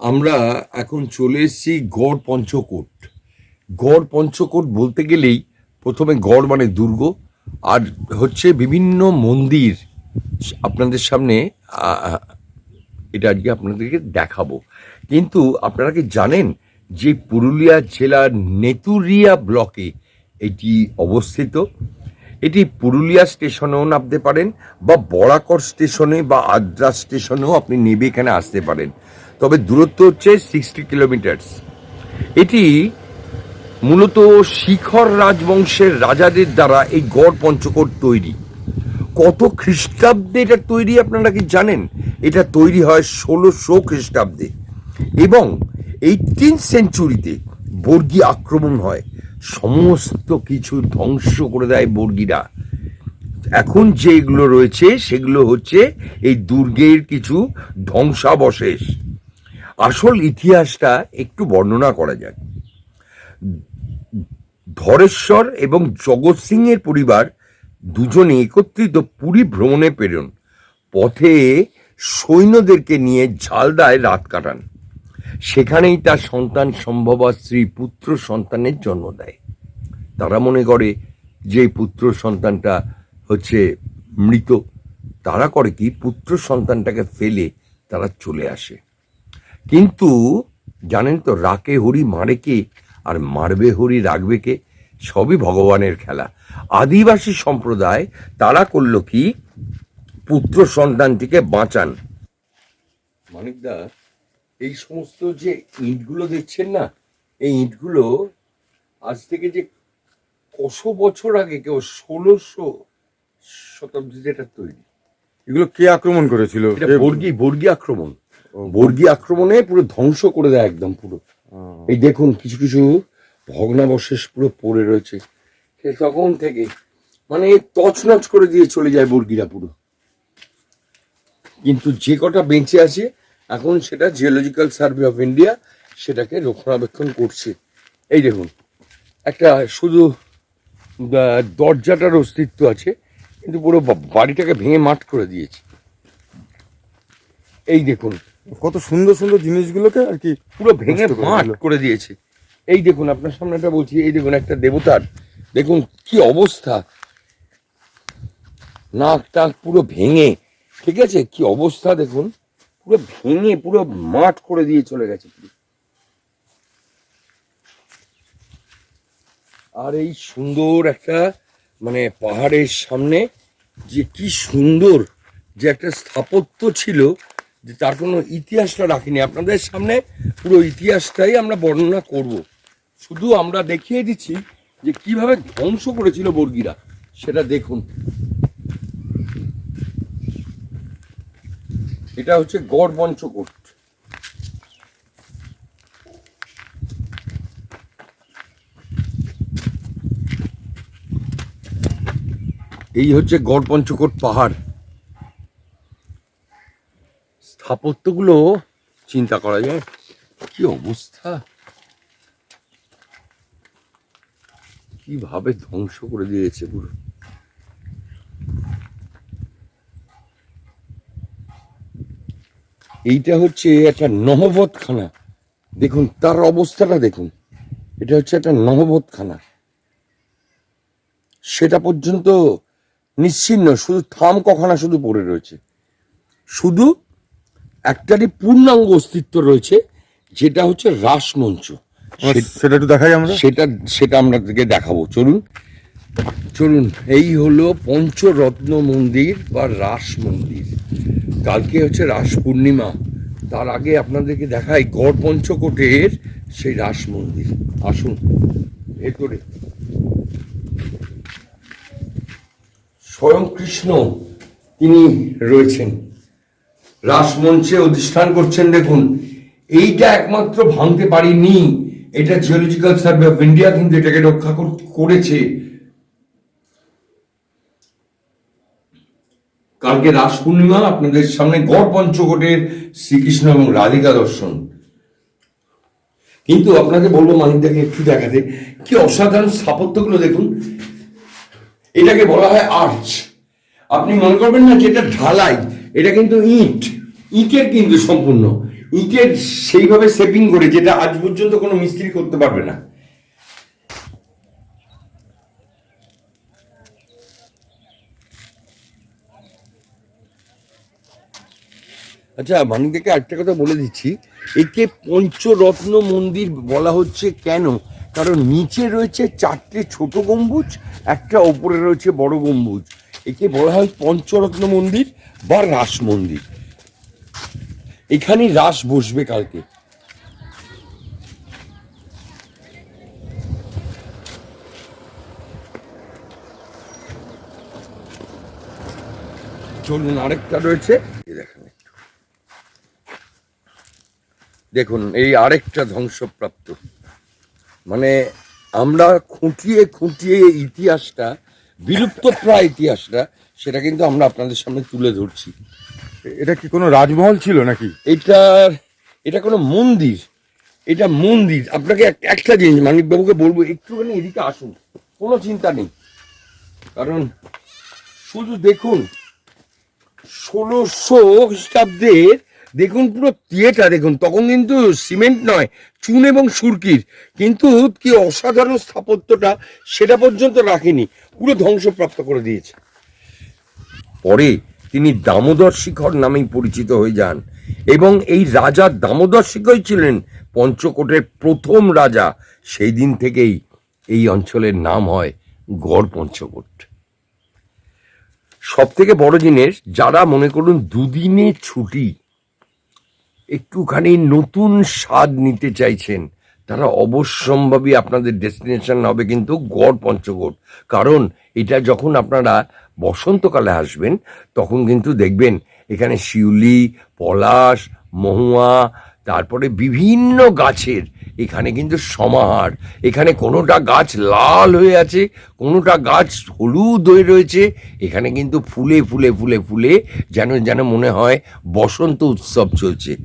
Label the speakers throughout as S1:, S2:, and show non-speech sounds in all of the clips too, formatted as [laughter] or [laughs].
S1: আমরা এখন চলে এসেছি গড় পঞ্চকোট। গড় পঞ্চকোট বলতে গেলেই প্রথমে গড় মানে দুর্গ, আর হচ্ছে বিভিন্ন মন্দির। আপনাদের সামনে এটা আজকে আপনাদেরকে দেখাবো। কিন্তু আপনারা কি জানেন যে পুরুলিয়া জেলার নেতুরিয়া ব্লকে এটি অবস্থিত? এটি পুরুলিয়া স্টেশনেও নামতে পারেন বা বরাকর স্টেশনে বা আদ্রা স্টেশনেও আপনি নেবে এখানে আসতে পারেন। তবে দূরত্ব হচ্ছে সিক্সটি কিলোমিটার্স এটি মূলত শিখর রাজবংশের রাজাদের দ্বারা এই গড় পঞ্চকোট তৈরি। কত খ্রিস্টাব্দে এটা তৈরি আপনারা কি জানেন? এটা তৈরি হয় ষোলোশো খ্রিস্টাব্দে এবং এইটিন সেঞ্চুরিতে বর্গী আক্রমণ হয়। সমস্ত কিছু ধ্বংস করে দেয় বর্গীরা। এখন যেগুলো রয়েছে সেগুলো হচ্ছে এই দুর্গের কিছু ধ্বংসাবশেষ। ইতিহাসটা একটু বর্ণনা করা যাক। ধরেশ্বর এবং জগৎ সিংয়ের পরিবার দুজনে একত্রিত পুরী ভ্রমণে প্রেরণ। পথে সৈন্যদেরকে নিয়ে ঝালদায় রাত কাটান। সেখানেই তার সন্তান সম্ভবা স্ত্রী পুত্র সন্তানের জন্ম দেয়। তারা মনে করে যে পুত্র সন্তানটা হচ্ছে মৃত। তারা করে কি, পুত্র সন্তানটাকে ফেলে তারা চলে আসে। কিন্তু জানেন তো রাকে হরি মারে কে আর মারবে হরি রাখবে কে? সবই ভগবানের খেলা। আদিবাসী সম্প্রদায় তারা করল কি? পুত্র সন্তানটিকে বাঁচান। মানিকদা এই সমস্ত যে ইঁটগুলো দেখছেন না এই ইঁটগুলো আজ থেকে যে কশো বছর আগে কেউ ষোলোশো শতাব্দীতে এটা তৈরি।
S2: এগুলো কে আক্রমণ করেছিল?
S1: বর্গী বর্গী আক্রমণ। বর্গী আক্রমণে পুরো ধ্বংস করে দেয় একদম পুরো। এই দেখুন কিছু কিছু ভগ্নাবশেষ পুরো পড়ে রয়েছে। সে তখন থেকে মানে তছনছ করে দিয়ে চলে যায় বর্গিরা পুরো। কিন্তু যে কটা বেঁচে আছে এখন সেটা জিওলজিক্যাল সার্ভে অফ ইন্ডিয়া সেটাকে রক্ষণাবেক্ষণ করছে। এই দেখুন একটা শুধু দরজাটার অস্তিত্ব আছে কিন্তু পুরো বাড়িটাকে ভেঙে মাঠ করে দিয়েছে। এই দেখুন
S2: কত সুন্দর সুন্দর জিনিসগুলোকে আর কি
S1: পুরো ভেঙে
S2: করে
S1: মাঠ করে দিয়েছে। এই দেখুন আপনার সামনে একটা বলছি এই দেখুন একটা দেবতার। দেখুন কি অবস্থা। নাক টাক পুরো ভেঙে ঠিক আছে? কি অবস্থা দেখুন। পুরো ভেঙে পুরো মাঠ করে দিয়ে চলে গেছে। আর এই সুন্দর একটা মানে পাহাড়ের সামনে যে কি সুন্দর যে একটা স্থাপত্য ছিল যে তার কোনো ইতিহাসটা রাখিনি। আপনাদের সামনে পুরো ইতিহাসটাই আমরা বর্ণনা করব। শুধু আমরা দেখিয়ে দিচ্ছি যে কীভাবে ধ্বংস করেছিল বর্গীরা, সেটা দেখুন। এটা হচ্ছে গড় পঞ্চকোট এই হচ্ছে গড় পঞ্চকোট পাহাড়। স্থাপত্যগুলো চিন্তা করা যায়। কি অবস্থা? কীভাবে ধ্বংস করে দিয়েছে পুরো? এইটা হচ্ছে একটা নহবতখানা দেখুন, তার অবস্থাটা দেখুন। এটা হচ্ছে একটা নহবতখানা সেটা পর্যন্ত নিশ্চিন্ন, শুধু থাম কখানা শুধু পড়ে রয়েছে। শুধু একটারই পূর্ণাঙ্গ অস্তিত্ব রয়েছে যেটা হচ্ছে রাসমঞ্চ।
S2: সেটা একটু দেখাই আমরা।
S1: সেটা সেটা আমরা থেকে দেখাবো। চলুন চলুন এই হলো পঞ্চরত্ন মন্দির বা রাস মন্দির। কালকে হচ্ছে রাস পূর্ণিমা। তার আগে আপনাদেরকে দেখাই গড় পঞ্চকোটের সেই রাস মন্দির। আসুন ভেতরে স্বয়ং কৃষ্ণ তিনি রয়েছেন। রাসমঞ্চে অধিষ্ঠান করছেন দেখুন। এইটা একমাত্র ভাঙতে পারিনি। এটা জিওলজিক্যাল সার্ভে অফ ইন্ডিয়া কিন্তু এটাকে রক্ষা কর- করেছে। কালকে রাস পূর্ণিমা আপনাদের সামনে গড় পঞ্চকোটের শ্রীকৃষ্ণ এবং রাধিকা দর্শন। কিন্তু আপনাকে বলব, মানিকদাকে একটু দেখাতে, কি অসাধারণ স্থাপত্যগুলো দেখুন। এটাকে বলা হয় আর্চ। আপনি মনে করবেন না যে এটা ঢালাই। এটা কিন্তু ইট। ইটের কিন্তু সম্পূর্ণ। ইটের সেইভাবে সেপিং করে যেটা আজ পর্যন্ত কোনো মিস্ত্রি করতে পারবে না। আচ্ছা মানিকদাকে আরেকটা কথা বলে দিচ্ছি। একে পঞ্চরত্ন মন্দির বলা হচ্ছে কেন? কারণ নিচে রয়েছে চারটে ছোট গম্বুজ, একটা ওপরে রয়েছে বড় গম্বুজ। একে বলা হয় পঞ্চরত্ন মন্দির। বা রাস মন্দির। এখানেই রাস বসবে কালকে। চলুন, আরেকটা রয়েছে। দেখেন একটু। দেখুন, এই আরেকটা ধ্বংসপ্রাপ্ত। মানে আমরা খুঁটিয়ে খুঁটিয়ে ইতিহাসটা বিলুপ্ত প্রায় ইতিহাসটা সেটা কিন্তু আমরা আপনাদের সামনে তুলে ধরছি।
S2: এটা কি কোনো রাজমহল ছিল নাকি?
S1: এটা এটা কোনো মন্দির। এটা মন্দির। আপনাকে একটা জিনিস মানিকবাবুকে বলব একটুখানি এদিকে আসুন। কোনো চিন্তা নেই। কারণ শুধু দেখুন ষোলোশো খ্রিস্টাব্দের দেখুন পুরো থিয়েটার দেখুন, তখন কিন্তু সিমেন্ট নয়, চুন এবং সুরকির। কিন্তু কি অসাধারণ স্থাপত্যটা সেটা পর্যন্ত রাখেনি, পুরো ধ্বংসপ্রাপ্ত করে দিয়েছে। পরে তিনি দামোদর শিখর নামেই পরিচিত হয়ে যান, এবং এই রাজা দামোদর শিখরই ছিলেন পঞ্চকোটের প্রথম রাজা। সেই দিন থেকেই এই অঞ্চলের নাম হয় গড় পঞ্চকোট। সব থেকে বড় জিনিস, যারা মনে করুন দুদিনে ছুটি একটুখানি নতুন স্বাদ নিতে চাইছেন। তারা অবশ্যম্ভাবী আপনাদের ডেস্টিনেশন হবে কিন্তু গড় পঞ্চগড় কারণ এটা যখন আপনারা বসন্তকালে আসবেন, তখন কিন্তু দেখবেন এখানে শিউলি, পলাশ, মহুয়া, তারপরে বিভিন্ন গাছের এখানে কিন্তু সমাহার। এখানে কোনোটা গাছ লাল হয়ে আছে, কোনোটা গাছ হলুদ হয়ে রয়েছে। এখানে কিন্তু ফুলে ফুলে ফুলে ফুলে যেন যেন মনে হয় বসন্ত উৎসব চলছে।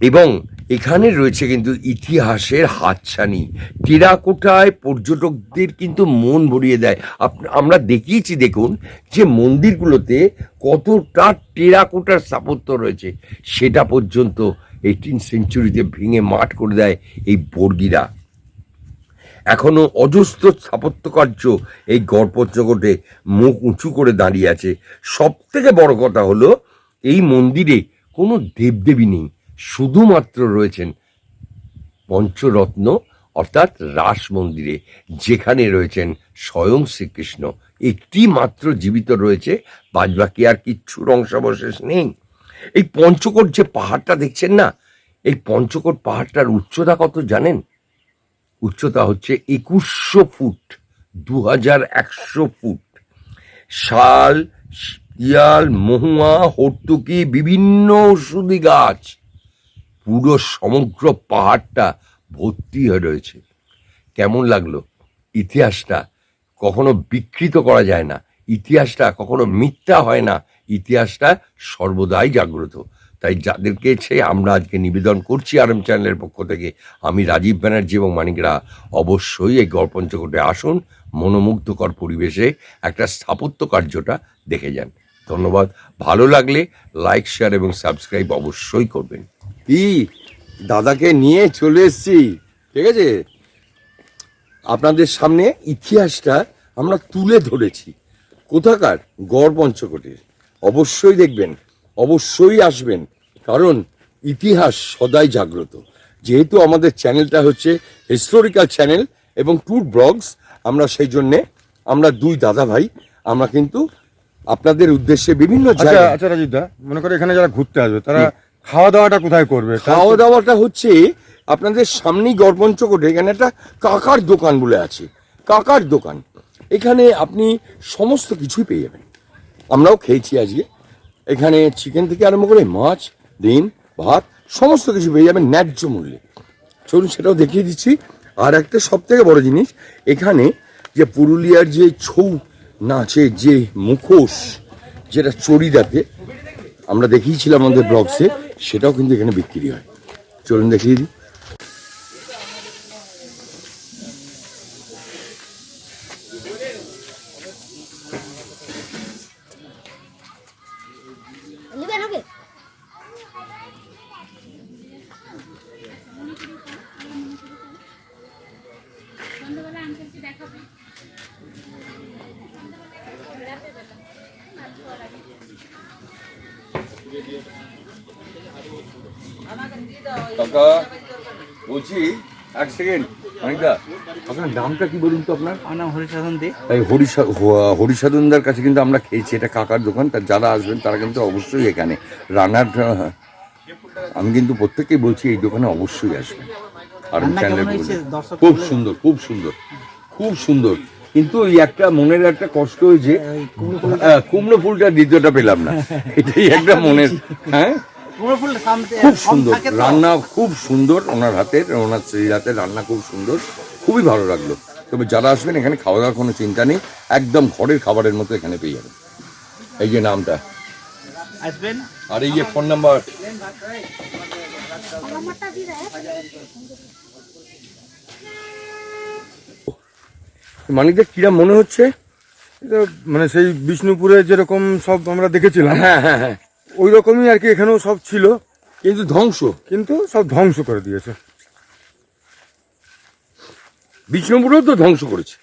S1: এবং এখানে রয়েছে কিন্তু ইতিহাসের হাতছানি। টেরাকোটায় পর্যটকদের কিন্তু মন ভরিয়ে দেয়। আমরা দেখিয়েছি দেখুন যে মন্দিরগুলোতে কতটা টেরাকোটার স্থাপত্য রয়েছে। সেটা পর্যন্ত এইটিন সেঞ্চুরিতে ভেঙে মাঠ করে দেয় এই বর্গিরা। এখনও অজস্র স্থাপত্যকার্য এই গড় পঞ্চকোটে মুখ উঁচু করে দাঁড়িয়ে আছে। সব থেকে বড় কথা হলো, এই মন্দিরে কোনো দেবদেবী নেই, শুধুমাত্র রয়েছেন পঞ্চরত্ন অর্থাৎ রাস মন্দিরে, যেখানে রয়েছেন স্বয়ং শ্রীকৃষ্ণ। একটি মাত্র জীবিত রয়েছে, বাদবাকি আর কিচ্ছুর অংশাবশেষ নেই। এই পঞ্চকোট যে পাহাড়টা দেখছেন না, এই পঞ্চকোট পাহাড়টার উচ্চতা কত জানেন? উচ্চতা হচ্ছে একুশশো ফুট দু হাজার একশো ফুট। শাল ইয়াল মহুয়া হর্তুকি বিভিন্ন ওষুধি গাছ, পুরো সমগ্র পাহাড়টা ভর্তি হয়ে রয়েছে। কেমন লাগল? ইতিহাসটা কখনো বিকৃত করা যায় না। ইতিহাসটা কখনো মিথ্যা হয় না। ইতিহাসটা সর্বদাই জাগ্রত। তাই যাদেরকে সে আমরা আজকে নিবেদন করছি আরএম চ্যানেলের পক্ষ থেকে, আমি রাজীব ব্যানার্জি এবং মানিকরা অবশ্যই এই গড়পঞ্চকোটে আসুন, মনোমুগ্ধকর পরিবেশে একটা স্থাপত্য কার্যটা দেখে যান। ধন্যবাদ। ভালো লাগলে লাইক, শেয়ার এবং সাবস্ক্রাইব অবশ্যই করবেন। কি দাদাকে নিয়ে চলে এসেছি। ঠিক আছে? আপনাদের সামনে ইতিহাসটা আমরা তুলে ধরেছি। কোথাকার? গড় পঞ্চকোটের। অবশ্যই দেখবেন অবশ্যই আসবেন কারণ ইতিহাস সদাই জাগ্রত। যেহেতু আমাদের চ্যানেলটা হচ্ছে হিস্টোরিক্যাল চ্যানেল এবং ট্যুর ব্লগস আমরা সেই জন্যে আমরা দুই দাদা ভাই আমরা কিন্তু আপনাদের উদ্দেশ্যে বিভিন্ন
S2: আচ্ছা
S1: জায়গায়
S2: আচ্ছা রাজীব মনে করে এখানে যারা ঘুরতে আসবে তারা খাওয়া দাওয়াটা কোথায় করবে?
S1: খাওয়া দাওয়াটা হচ্ছে আপনাদের সামনেই গড়পঞ্চকোটে এখানে একটা কাকার দোকান বলে আছে। কাকার দোকান। এখানে আপনি সমস্ত কিছুই পেয়ে যাবেন। আমরাও খেয়েছি আজকে। এখানে চিকেন থেকে আরম্ভ করে মাছ, ডিম, ভাত, সমস্ত কিছু পেয়ে যাবেন ন্যায্য মূল্যে। চলুন সেটাও দেখিয়ে দিচ্ছি। আর একটা সব থেকে বড় জিনিস, এখানে যে পুরুলিয়ার যে ছৌ নাচে যে মুখোশ, যেটা চড়িদাতে আমরা দেখিয়েছিলাম আমাদের ব্লগসে, সেটাও কিন্তু এখানে বিক্রি হয়। চলুন দেখিয়ে দিই। কাকা বলছি এক সেকেন্ড অনেকদা আপনার নামটা কি বলুন তো আপনার?
S3: আমার নাম হরিসাধন দে।
S1: এই হরিষা হ- হরিসাধনদার কাছে কিন্তু আমরা খেয়েছি এটা কাকার দোকান তার যারা আসবেন তারা কিন্তু অবশ্যই এখানে। রান্নার আমি কিন্তু প্রত্যেককেই বলছি এই দোকানে অবশ্যই আসবেন। আর চ্যানেলে খুব সুন্দর খুব সুন্দর খুব সুন্দর। কিন্তু ওই একটা মনের একটা কষ্ট হয়েছে
S3: কুমড়ো
S1: হ্যাঁ, কুমড়ো ফুলটা দ্বিতীয়টা পেলাম না। [laughs] এটাই একটা মনের হ্যাঁ
S3: কুমড়ো ফুল সামনে
S1: খুব সুন্দর। রান্না খুব সুন্দর ওনার হাতের ওনার স্ত্রীর হাতের রান্না খুব সুন্দর। খুবই ভালো লাগল। তবে যারা আসবেন এখানে খাওয়া দাওয়ার কোনো চিন্তা নেই। একদম ঘরের খাবারের মতো এখানে পেয়ে যাবেন। এই যে নামটা।
S3: আসবেন?
S1: আর এই যে ফোন নাম্বার। মানিকদা কিরা মনে হচ্ছে?
S2: মানে সেই বিষ্ণুপুরে যেরকম সব আমরা দেখেছিলাম।
S1: হ্যাঁ হ্যাঁ হ্যাঁ।
S2: ওই রকমই আর কি এখানেও সব ছিল।
S1: কিন্তু ধ্বংস?
S2: কিন্তু সব ধ্বংস করে দিয়েছে।
S1: বিষ্ণুপুরেও তো ধ্বংস করেছে।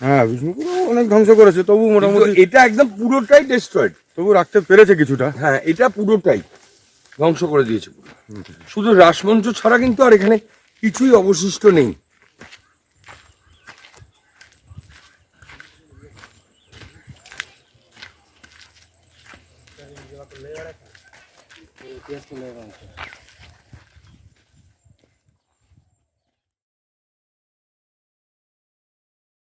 S2: হ্যাঁ বিষ্ণুপুর অনেক ধ্বংস করেছে তবু মোটামুটি
S1: এটা একদম পুরোটাই ডিস্ট্রয়েড
S2: তবু রাখতে পেরেছে কিছুটা।
S1: হ্যাঁ এটা পুরোটাই ধ্বংস করে দিয়েছে শুধু রাসমঞ্চ ছাড়া কিন্তু আর এখানে কিছুই অবশিষ্ট নেই। Deus que.